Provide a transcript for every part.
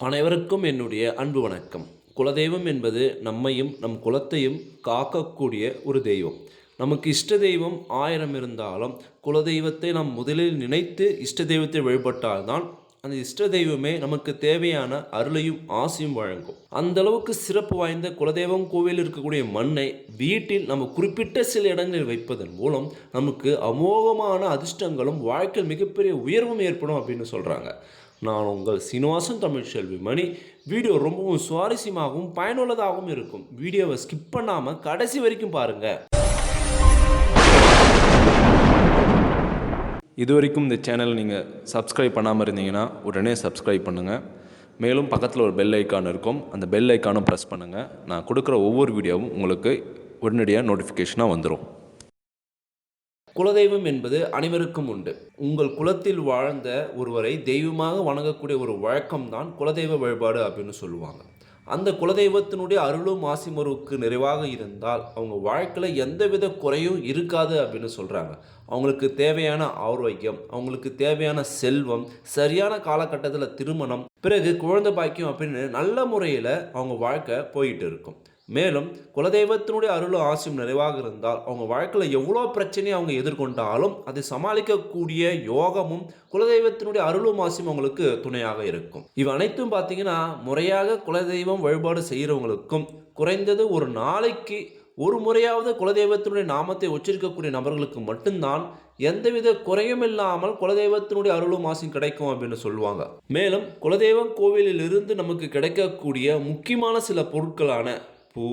அனைவருக்கும் என்னுடைய அன்பு வணக்கம். குலதெய்வம் என்பது நம்மையும் நம் குலத்தையும் காக்கக்கூடிய ஒரு தெய்வம். நமக்கு இஷ்ட தெய்வம் ஆயிரம் இருந்தாலும் குலதெய்வத்தை நாம் முதலில் நினைத்து இஷ்ட தெய்வத்தை வழிபட்டால்தான் அந்த இஷ்ட தெய்வமே நமக்கு தேவையான அருளையும் ஆசையும் வழங்கும். அந்த அளவுக்கு சிறப்பு வாய்ந்த குலதெய்வம் கோவில் இருக்கக்கூடிய மண்ணை வீட்டில் நம்ம குறிப்பிட்ட சில இடங்களில் வைப்பதன் மூலம் நமக்கு அமோகமான அதிர்ஷ்டங்களும் வாழ்க்கையில் மிகப்பெரிய உயர்வும் ஏற்படும் அப்படின்னு சொல்கிறாங்க நான் உங்கள் சீனிவாசன் தமிழ் செல்வி மணி. வீடியோ ரொம்பவும் சுவாரஸ்யமாகவும் பயனுள்ளதாகவும் இருக்கும். வீடியோவை ஸ்கிப் பண்ணாமல் கடைசி வரைக்கும் பாருங்கள் இது வரைக்கும் இந்த சேனல் நீங்கள் சப்ஸ்கிரைப் பண்ணாமல் இருந்தீங்கன்னா உடனே சப்ஸ்கிரைப் பண்ணுங்கள் மேலும் பக்கத்தில் ஒரு பெல் ஐக்கான் இருக்கும். அந்த பெல் ஐக்கானும் ப்ரெஸ் பண்ணுங்கள் நான் கொடுக்குற ஒவ்வொரு வீடியோவும் உங்களுக்கு உடனடியாக நோட்டிஃபிகேஷனாக வந்துடும் குலதெய்வம் என்பது அனைவருக்கும் உண்டு. உங்கள் குலத்தில் வாழ்ந்த ஒருவரை தெய்வமாக வணங்கக்கூடிய ஒரு வழக்கம்தான் குலதெய்வ வழிபாடு அப்படின்னு சொல்லுவாங்க. அந்த குலதெய்வத்தினுடைய அருளும் ஆசிமருவுக்கு நிறைவாக இருந்தால் அவங்க வாழ்க்கையில் எந்தவித குறையும் இருக்காது அப்படின்னு சொல்கிறாங்க அவங்களுக்கு தேவையான ஆரோக்கியம் அவங்களுக்கு தேவையான செல்வம் சரியான காலகட்டத்தில் திருமணம் பிறகு குழந்தை பாக்கியம் அப்படின்னு நல்ல முறையில் அவங்க வாழ்க்கை போயிட்டு இருக்கும். மேலும் குலதெய்வத்தினுடைய அருளும் ஆசையும் நிறைவாக இருந்தால் அவங்க வாழ்க்கையில் எவ்வளோ பிரச்சனையை அவங்க எதிர்கொண்டாலும் அதை சமாளிக்கக்கூடிய யோகமும் குலதெய்வத்தினுடைய அருளும் ஆசையும் அவங்களுக்கு துணையாக இருக்கும். இவை அனைத்தும் பார்த்தீங்கன்னா முறையாக குலதெய்வம் வழிபாடு செய்கிறவங்களுக்கும் குறைந்தது ஒரு நாளைக்கு ஒரு முறையாவது குலதெய்வத்தினுடைய நாமத்தை உச்சரிக்கக்கூடிய நபர்களுக்கு மட்டும்தான் எந்தவித குறையும் இல்லாமல் குலதெய்வத்தினுடைய அருளும் ஆசையும் கிடைக்கும் அப்படின்னு சொல்லுவாங்க. மேலும் குலதெய்வம் கோவிலில் இருந்து நமக்கு கிடைக்கக்கூடிய முக்கியமான சில பொருட்களான பூ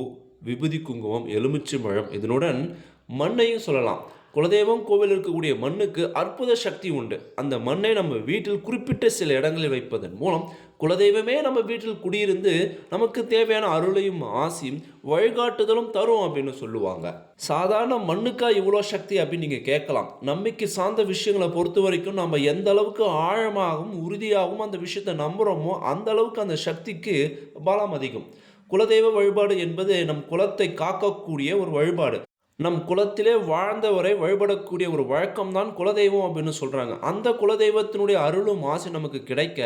விபூதி குங்குமம் எலுமிச்சை பழம் இதனுடன் மண்ணையும் சொல்லலாம். குலதெய்வம் கோவில் இருக்கக்கூடிய மண்ணுக்கு அற்புத சக்தி உண்டு. அந்த மண்ணை நம்ம வீட்டில் குறிப்பிட்ட சில இடங்களில் வைப்பதன் மூலம் குலதெய்வமே நம்ம வீட்டில் குடியிருந்து நமக்கு தேவையான அருளையும் ஆசையும் வழிகாட்டுதலும் தரும் அப்படின்னு சொல்லுவாங்க. சாதாரண மண்ணுக்கா இவ்வளோ சக்தி அப்படின்னு நீங்கள் கேட்கலாம். நம்பிக்கை சார்ந்த விஷயங்களை பொறுத்த வரைக்கும் நம்ம எந்த அளவுக்கு ஆழமாகவும் உறுதியாகவும் அந்த விஷயத்தை நம்புகிறோமோ அந்த அளவுக்கு அந்த சக்திக்கு பலம் அதிகம். குலதெய்வ வழிபாடு என்பது நம் குலத்தை காக்கக்கூடிய ஒரு வழிபாடு. நம் குலத்திலே வாழ்ந்தவரை வழிபடக்கூடிய ஒரு வழக்கம்தான் குலதெய்வம் அப்படின்னு சொல்கிறாங்க அந்த குலதெய்வத்தினுடைய அருளும் ஆசை நமக்கு கிடைக்க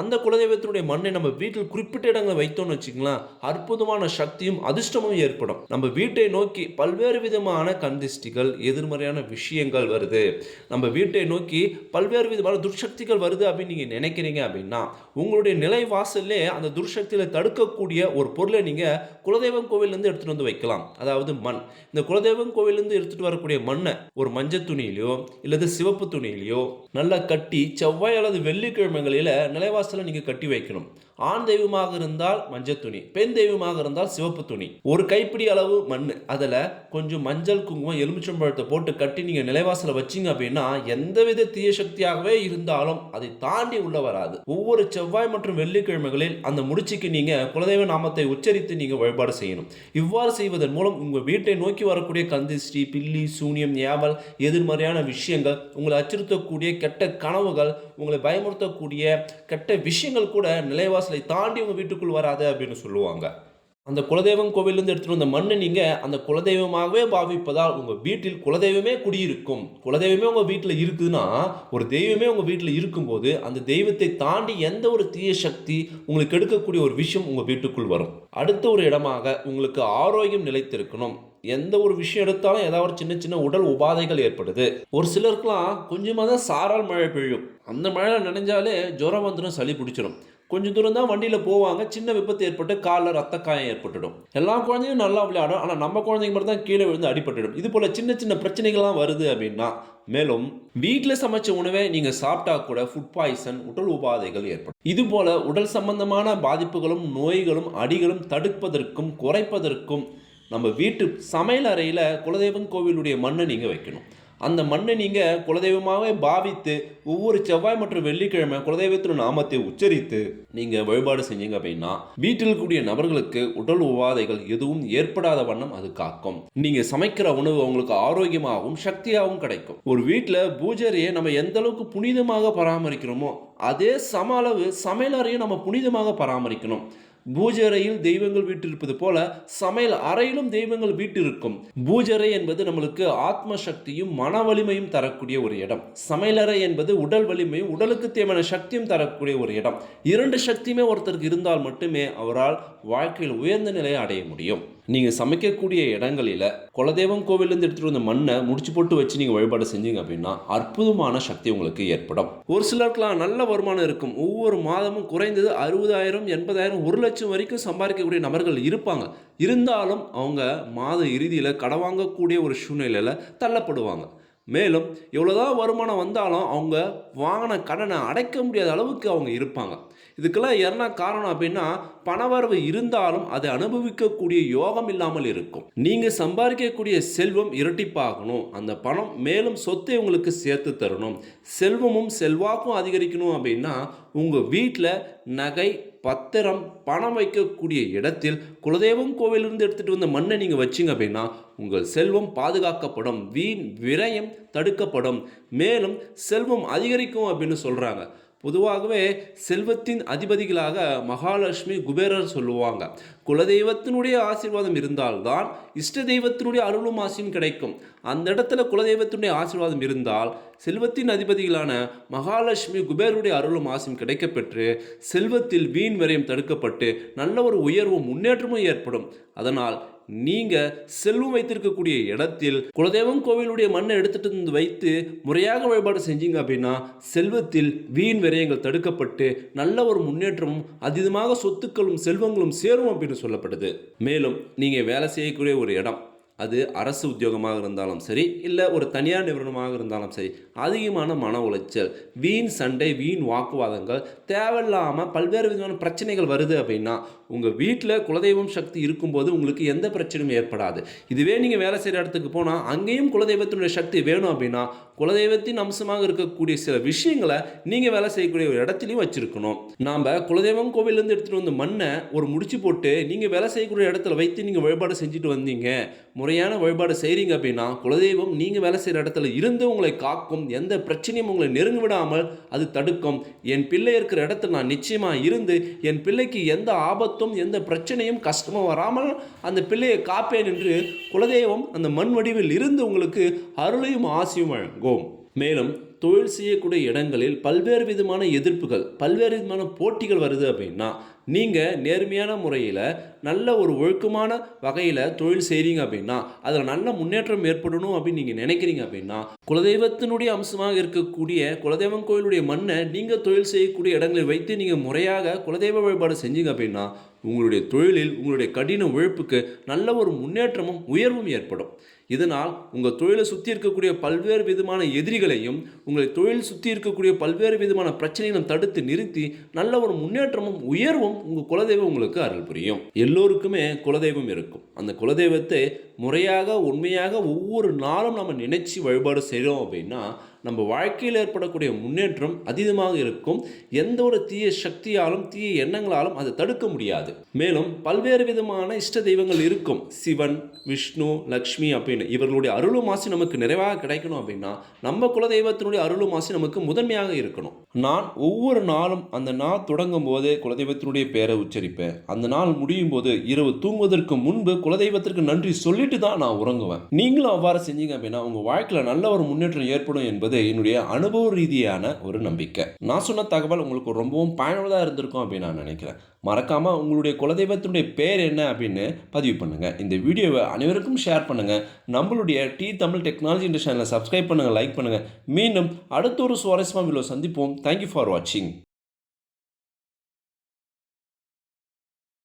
அந்த குலதெய்வத்தினுடைய மண்ணை நம்ம வீட்டில் குறிப்பிட்ட இடங்களை வைத்தோம்னு வச்சுக்கலாம் அற்புதமான சக்தியும் அதிர்ஷ்டமும் ஏற்படும். நம்ம வீட்டை நோக்கி பல்வேறு விதமான கந்திஷ்டிகள் எதிர்மறையான விஷயங்கள் வருது. நம்ம வீட்டை நோக்கி பல்வேறு விதமான துர்சக்திகள் வருது அப்படின்னு நீங்கள் நினைக்கிறீங்க அப்படின்னா உங்களுடைய நிலை வாசல்லே அந்த துர்சக்தியில் தடுக்கக்கூடிய ஒரு பொருளை நீங்கள் குலதெய்வம் கோவிலேருந்து எடுத்துகிட்டு வந்து வைக்கலாம். அதாவது மண். இந்த குலதெய்வம் கோவிலேருந்து எடுத்துகிட்டு வரக்கூடிய மண்ணை ஒரு மஞ்சள் துணியிலையோ இல்லது சிவப்பு துணியிலையோ நல்லா கட்டி செவ்வாய் அல்லது வெள்ளிக்கிழமைகளில் நிலைவாசலை நீங்கள் கட்டி வைக்கணும். ஆண் தெய்வமாக இருந்தால் மஞ்சள் துணி பெண் தெய்வமாக இருந்தால் சிவப்பு துணி. ஒரு கைப்பிடி அளவு மண் அதில் கொஞ்சம் மஞ்சள் குங்குமம் எலுமிச்சம்பழத்தை போட்டு கட்டி நீங்கள் நிலைவாசலை வச்சீங்க அப்படின்னா எந்தவித தீய சக்தியாகவே இருந்தாலும் அதை தாண்டி உள்ள வராது. ஒவ்வொரு செவ்வாய் மற்றும் வெள்ளிக்கிழமைகளில் அந்த முடிச்சுக்கு நீங்கள் குலதெய்வ நாமத்தை உச்சரித்து நீங்கள் வழிபாடு செய்யணும். இவ்வாறு செய்வதன் மூலம் உங்கள் வீட்டை நோக்கி வரக்கூடிய கந்திஷ்டி பில்லி சூனியம் ஏவல் எதிர்மறையான விஷயங்கள் உங்களை அச்சுறுத்தக்கூடிய கெட்ட கனவுகள் உங்களை பயமுறுத்தக்கூடிய கெட்ட விஷயங்கள் கூட நிலைவாசல் தாண்டி உங்கள் வீட்டுக்குள் வராது அப்படின்னு சொல்லுவாங்க. அந்த குலதெய்வம் கோவிலேருந்து எடுத்துகிட்டு வந்த மண்ணை நீங்கள் அந்த குலதெய்வமாகவே பாவிப்பதால் உங்கள் வீட்டில் குலதெய்வமே குடியிருக்கும். குலதெய்வமே உங்கள் வீட்டில் இருக்குதுன்னா ஒரு தெய்வமே உங்கள் வீட்டில் இருக்கும்போது அந்த தெய்வத்தை தாண்டி எந்த ஒரு தீய சக்தி உங்களுக்கு எடுக்கக்கூடிய ஒரு விஷயம் உங்கள் வீட்டுக்குள் வரும். அடுத்த ஒரு இடமாக உங்களுக்கு ஆரோக்கியம் நிலைத்திருக்கணும். எந்த ஒரு விஷயம் எடுத்தாலும் ஏதாவது ஒரு சின்ன சின்ன உடல் உபாதைகள் ஏற்படுது. ஒரு சிலருக்குலாம் கொஞ்சமாக தான் சாரால் மழை பெய்யும். அந்த மழையில் நனைஞ்சாலே ஜுரம் வந்துடும் சளி பிடிச்சிடும் கொஞ்சம் தூரம் தான் வண்டியில் போவாங்க. சின்ன விபத்து ஏற்பட்டு காலில் ரத்த காயம் ஏற்பட்டுடும். எல்லா குழந்தையும் நல்லா விளையாடும். ஆனால் நம்ம குழந்தைங்க மட்டும் தான் கீழே விழுந்து அடிபட்டுடும். இது போல் சின்ன சின்ன பிரச்சனைகள்லாம் வருது அப்படின்னா மேலும் வீட்டில் சமைச்ச உணவை நீங்கள் சாப்பிட்டா கூட ஃபுட் பாய்சன் உடல் உபாதைகள் ஏற்படும். இது போல உடல் சம்பந்தமான பாதிப்புகளும் நோய்களும் அடிகளும் தடுப்பதற்கும் குறைப்பதற்கும் நம்ம வீட்டு சமையல் அறையில் குலதெய்வம் கோவிலுடைய மண்ணை நீங்கள் வைக்கணும். அந்த மண்ணை நீங்கள் குலதெய்வமாகவே பாவித்து ஒவ்வொரு செவ்வாய் மற்றும் வெள்ளிக்கிழமை குலதெய்வத்தின் நாமத்தை உச்சரித்து நீங்கள் வழிபாடு செஞ்சீங்க அப்படின்னா வீட்டில் கூடிய நபர்களுக்கு உடல் உபாதைகள் எதுவும் ஏற்படாத வண்ணம் அது காக்கும். நீங்கள் சமைக்கிற உணவு அவங்களுக்கு ஆரோக்கியமாகவும் சக்தியாகவும் கிடைக்கும். ஒரு வீட்டில் பூஜரையை நம்ம எந்த அளவுக்கு புனிதமாக பராமரிக்கிறோமோ அதே சம அளவு சமையலறையை நம்ம புனிதமாக பராமரிக்கணும். பூஜை அறையில் தெய்வங்கள் வீட்டிருப்பது போல சமையல் அறையிலும் தெய்வங்கள் வீட்டிருக்கும். பூஜரை என்பது நம்மளுக்கு ஆத்ம சக்தியும் மன வலிமையும் தரக்கூடிய ஒரு இடம். சமையலறை என்பது உடல் வலிமையும் உடலுக்கு தேவையான சக்தியும் தரக்கூடிய ஒரு இடம். இரண்டு சக்தியுமே ஒருத்தருக்கு இருந்தால் மட்டுமே அவரால் வாழ்க்கையில் உயர்ந்த நிலையை அடைய முடியும். நீங்கள் சமைக்கக்கூடிய இடங்களில் குலதெய்வம் கோவிலேருந்து எடுத்துகிட்டு வந்த மண்ணை முடிச்சு போட்டு வச்சு நீங்கள் வழிபாடு செஞ்சீங்க அப்படின்னா அற்புதமான சக்தி உங்களுக்கு ஏற்படும். ஒரு சிலருக்குலாம் நல்ல வருமானம் இருக்கும். ஒவ்வொரு மாதமும் குறைந்தது அறுபதாயிரம் எண்பதாயிரம் ஒரு லட்சம் வரைக்கும் சம்பாதிக்கக்கூடிய நபர்கள் இருப்பாங்க. இருந்தாலும் அவங்க மாத இறுதியில் கடன் வாங்கக்கூடிய ஒரு சூழ்நிலையில் தள்ளப்படுவாங்க. மேலும் எவ்வளோதான் வருமானம் வந்தாலும் அவங்க வாங்கின கடனை அடைக்க முடியாத அளவுக்கு அவங்க இருப்பாங்க. இதுக்கெல்லாம் என்ன காரணம் அப்படின்னா பணவரவு இருந்தாலும் அதை அனுபவிக்கக்கூடிய யோகம் இல்லாமல் இருக்கும். நீங்கள் சம்பாதிக்கக்கூடிய செல்வம் இரட்டிப்பாகணும். அந்த பணம் மேலும் சொத்தை உங்களுக்கு சேர்த்து தரணும். செல்வமும் செல்வாக்கும் அதிகரிக்கணும் அப்படின்னா உங்கள் வீட்டில் நகை பத்திரம் பணம் வைக்கக்கூடிய இடத்தில் குலதெய்வம் கோவிலிருந்து எடுத்துகிட்டு வந்த மண்ணை நீங்கள் வச்சிங்க அப்படின்னா உங்கள் செல்வம் பாதுகாக்கப்படும். வீண் விரயம் தடுக்கப்படும். மேலும் செல்வம் அதிகரிக்கும் அப்படின்னு சொல்கிறாங்க பொதுவாகவே செல்வத்தின் அதிபதிகளாக மகாலட்சுமி குபேரர் சொல்லுவாங்க. குலதெய்வத்தினுடைய ஆசீர்வாதம் இருந்தால்தான் இஷ்ட தெய்வத்தினுடைய அருளும் ஆசையும் கிடைக்கும். அந்த இடத்துல குலதெய்வத்தினுடைய ஆசீர்வாதம் இருந்தால் செல்வத்தின் அதிபதிகளான மகாலட்சுமி குபேருடைய அருளும் ஆசையும் கிடைக்கப்பெற்று செல்வத்தில் வீண் வரையும் தடுக்கப்பட்டு நல்ல ஒரு உயர்வும் முன்னேற்றமும் ஏற்படும். அதனால் நீங்கள் செல்வம் வைத்திருக்கக்கூடிய இடத்தில் குலதெய்வம் கோவிலுடைய மண்ணை எடுத்துட்டு வந்து வைத்து முறையாக வழிபாடு செஞ்சீங்க அப்படின்னா செல்வத்தில் வீண் விரயங்கள் தடுக்கப்பட்டு நல்ல ஒரு முன்னேற்றமும் அதீதமாக சொத்துக்களும் செல்வங்களும் சேரும் அப்படின்னு சொல்லப்படுது. மேலும் நீங்கள் வேலை செய்யக்கூடிய ஒரு இடம் அது அரசு உத்தியோகமாக இருந்தாலும் சரி இல்லை ஒரு தனியார் நிறுவனமாக இருந்தாலும் சரி அதிகமான மன உளைச்சல் வீண் சண்டை வீண் வாக்குவாதங்கள் தேவையில்லாமல் பல்வேறு விதமான பிரச்சனைகள் வருது அப்படின்னா உங்கள் வீட்டில் குலதெய்வம் சக்தி இருக்கும்போது உங்களுக்கு எந்த பிரச்சனையும் ஏற்படாது. இதுவே நீங்கள் வேலை செய்கிற இடத்துக்கு போனால் அங்கேயும் குலதெய்வத்தினுடைய சக்தி வேணும் அப்படின்னா குலதெய்வத்தின் அம்சமாக இருக்கக்கூடிய சில விஷயங்களை நீங்கள் வேலை செய்யக்கூடிய ஒரு இடத்துலையும் வச்சுருக்கணும். நாம் குலதெய்வம் கோவிலேருந்து எடுத்துகிட்டு வந்து மண்ணை ஒரு முடிச்சு போட்டு நீங்கள் வேலை செய்யக்கூடிய இடத்துல வைத்து நீங்கள் வழிபாடு செஞ்சுட்டு வந்தீங்க முறையான வழிபாடு செய்கிறீங்க அப்படின்னா குலதெய்வம் நீங்கள் வேலை செய்கிற இடத்துல இருந்து உங்களை காக்கும் எந்த பிரச்சனையும் உங்களை நெருங்க விடாமல் அது தடுக்கும். என் பிள்ளை இருக்கிற இடத்துல நான் நிச்சயமாக இருந்து என் பிள்ளைக்கு எந்த ஆபத்து ஆபத்தும் எந்த பிரச்சனையும் கஷ்டமும் வராமல் அந்த பிள்ளையை காப்பேன் என்று குலதெய்வம் அந்த மண் வடிவில் இருந்து உங்களுக்கு அருளையும் ஆசையும் வழங்கும். மேலும் தொழில் செய்யக்கூடிய இடங்களில் பல்வேறு விதமான எதிர்ப்புகள் பல்வேறு விதமான போட்டிகள் வருது அப்படின்னா நீங்கள் நேர்மையான முறையில் நல்ல ஒரு ஒழுக்கமான வகையில் தொழில் செய்கிறீங்க அப்படின்னா அதில் நல்ல முன்னேற்றம் ஏற்படணும் அப்படின்னு நீங்கள் நினைக்கிறீங்க அப்படின்னா குலதெய்வத்தினுடைய அம்சமாக இருக்கக்கூடிய குலதெய்வம் கோயிலுடைய மண்ணை நீங்கள் தொழில் செய்யக்கூடிய இடங்களில் வைத்து நீங்கள் முறையாக குலதெய்வ வழிபாடு செஞ்சீங்க அப்படின்னா உங்களுடைய தொழிலில் உங்களுடைய கடின உழைப்புக்கு நல்ல ஒரு முன்னேற்றமும் உயர்வும் ஏற்படும். இதனால் உங்கள் தொழிலை சுற்றி இருக்கக்கூடிய பல்வேறு விதமான எதிரிகளையும் உங்களை தொழில் சுற்றி இருக்கக்கூடிய பல்வேறு விதமான பிரச்சனைகளும் தடுத்து நிறுத்தி நல்ல ஒரு முன்னேற்றமும் உயர்வும் உங்கள் குலதெய்வம் உங்களுக்கு அருள் புரியும். எல்லோருக்குமே குலதெய்வம் இருக்கும். அந்த குலதெய்வத்தை முறையாக உண்மையாக ஒவ்வொரு நாளும் நம்ம நினைச்சு வழிபாடு செய்கிறோம் அப்படின்னா நம்ம வாழ்க்கையில் ஏற்படக்கூடிய முன்னேற்றம் அதீதமாக இருக்கும். எந்த ஒரு தீய சக்தியாலும் தீய எண்ணங்களாலும் அதை தடுக்க முடியாது. மேலும் பல்வேறு விதமான இஷ்ட தெய்வங்கள் இருக்கும். சிவன் விஷ்ணு லக்ஷ்மி அப்படின்னு இவர்களுடைய அருளும் ஆசி நமக்கு நிறைவாக கிடைக்கணும் அப்படின்னா நம்ம குலதெய்வத்தினுடைய அருளும் ஆசி நமக்கு முதன்மையாக இருக்கணும். நான் ஒவ்வொரு நாளும் அந்த நாள் தொடங்கும் போது குலதெய்வத்தினுடைய பெயரை உச்சரிப்பேன். அந்த நாள் முடியும் போது இரவு தூங்குவதற்கு முன்பு குலதெய்வத்திற்கு நன்றி சொல்லிட்டு தான் நான் உறங்குவேன். நீங்களும் அவ்வாறு செஞ்சீங்க அப்படின்னா உங்கள் வாழ்க்கையில் நல்ல ஒரு முன்னேற்றம் ஏற்படும் என்பது என்னுடைய அனுபவ ரீதியான ஒரு நம்பிக்கை. நான் சொன்ன தகவல் உங்களுக்கு ரொம்பவும் பயனுள்ளதாக இருந்திருக்கும் அப்படின்னு நான் நினைக்கிறேன். மறக்காமல் உங்களுடைய குலதெய்வத்தினுடைய பேர் என்ன அப்படின்னு பதிவு பண்ணுங்கள் இந்த வீடியோவை அனைவருக்கும் ஷேர் பண்ணுங்கள் நம்மளுடைய டி தமிழ் டெக்னாலஜி இந்த சேனலை சப்ஸ்கிரைப் பண்ணுங்கள் லைக் பண்ணுங்கள் மீண்டும் அடுத்த ஒரு சுவாரஸ்யமான வீடியோ சந்திப்போம். தேங்க்யூ ஃபார் வாட்சிங்